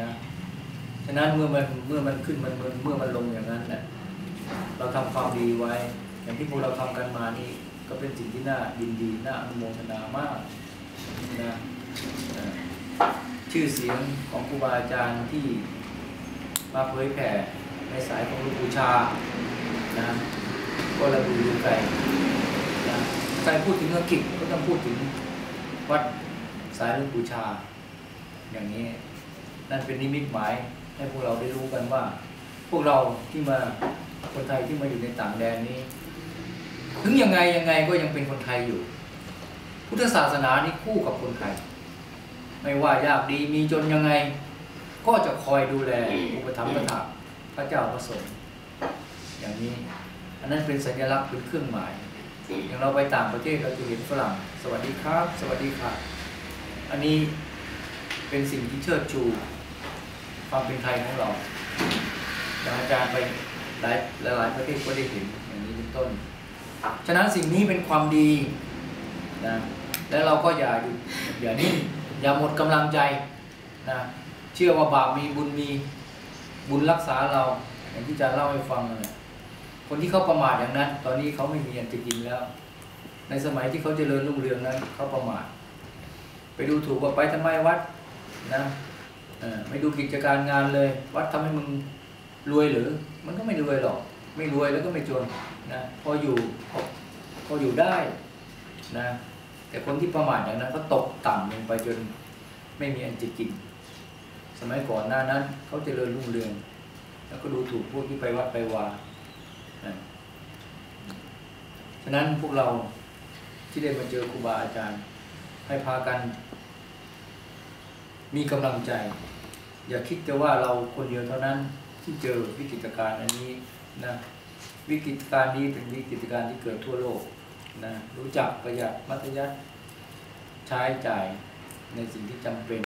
นะฉะนั้นเมื่อมันเมื่อมันขึ้นมันเมื่อมันลงอย่างนั้นนะเราทำความดีไว้ อย่างที่พวกเราทำกันมานี่ก็เป็นสิ่งที่น่ายินดีน่าอนุโมทนามากนะชื่อเสียงของครูบาอาจารย์ที่มาเผยแผ่ในสายของลูกบูชานะก็ระดูดูไกลนะใครพูดถึงอังกฤษก็ต้องพูดถึงวัดสายลูกบูชาอย่างนี้ นั่นเป็นนิมิตหมายให้พวกเราได้รู้กันว่า พวกเราที่มาคนไทยที่มาอยู่ในต่างแดนนี้ ถึงยังไงยังไงก็ยังเป็นคนไทยอยู่ พุทธศาสนานี่คู่กับคนไทย ไม่ว่ายากดีมีจนยังไง ก็จะคอยดูแลอุปถัมภ์ประถาพระเจ้าพระสงฆ์อย่างนี้ อันนั้นเป็นสัญลักษณ์เป็นเครื่องหมาย อย่างเราไปต่างประเทศเราจะเห็นฝรั่ง สวัสดีครับ สวัสดีค่ะ อันนี้ เป็นสิ่งที่เชิดชู ความเป็นไทยของเราอย่างอาจารย์ไปหลายหลายประเทศก็ได้เห็นอย่างนี้เป็นต้น ฉะนั้นสิ่งนี้เป็นความดีนะแล้วเราก็อย่าหยุดอย่านิ่งอย่าหมดกำลังใจนะเชื่อว่าบาปมีบุญมีบุญรักษาเราอย่างที่อาจารย์เล่าให้ฟังนั่นแหละคนที่เขาประมาทอย่างนั้น ตอนนี้เขาไม่มีอันจะกินแล้ว ในสมัยที่เขาเจริญรุ่งเรืองนั้นเขาประมาทไปดูถูกว่าไปทำไมวัด นะไม่ดูกิจการงานเลย วัดทำให้มึงรวยหรือ มันก็ไม่รวยหรอก ไม่รวยแล้วก็ไม่จนนะพออยู่พออยู่ได้นะแต่คนที่ประมาทอย่างนั้นก็ตกต่ำลงไปจนไม่มีอันจะกิน สมัยก่อนหน้านั้นเขาเจริญรุ่งเรือง แล้วก็ดูถูกพวกที่ไปวัดไปวานะฉะนั้นพวกเราที่ได้มาเจอครูบาอาจารย์ ให้พากัน มีกำลังใจ อย่าคิดจะว่าเราคนเดียวเท่านั้นที่เจอวิกฤตการณ์อันนี้นะวิกฤตการณ์นี้เป็นวิกฤตการณ์ที่เกิดทั่วโลกนะรู้จักประหยัดมัธยัติใช้จ่ายในสิ่งที่จำเป็น